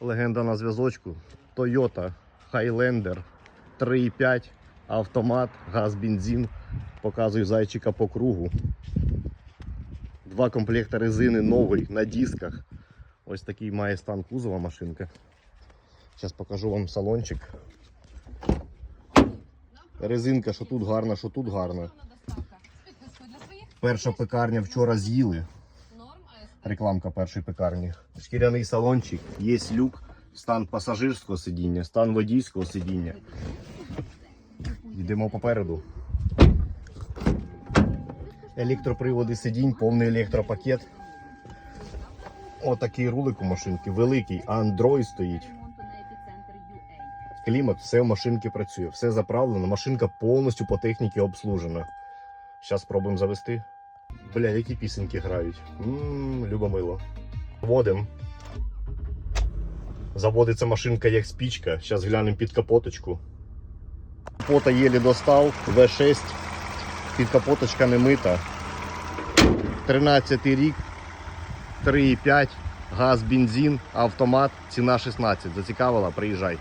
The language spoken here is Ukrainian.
Легенда на зв'язочку. Toyota Highlander 3.5, автомат, газ, бензин. Показую зайчика по кругу. Два комплекти резини новий на дисках. Ось такий має стан кузова машинка. Зараз покажу вам салончик. Резинка, що тут гарна, що тут гарна. Перша пекарня вчора з'їли. Рекламка першої пекарні. Шкіряний салончик, є люк, стан пасажирського сидіння, стан водійського сидіння. Йдемо попереду. Електроприводи сидінь, повний електропакет. Отакий рулик у машинки, великий, Android стоїть. Клімат, все в машинці працює, все заправлено, машинка повністю по техніці обслужена. Зараз спробуємо завести. Бля, які пісеньки грають. Ммм, любомило. Вводимо. Заводиться машинка як спічка. Зараз глянемо під капоточку. Капота єлі достав, V6, під капоточка не мита. 13 рік, 3,5, газ, бензин, автомат, ціна 16. Зацікавила, приїжджай.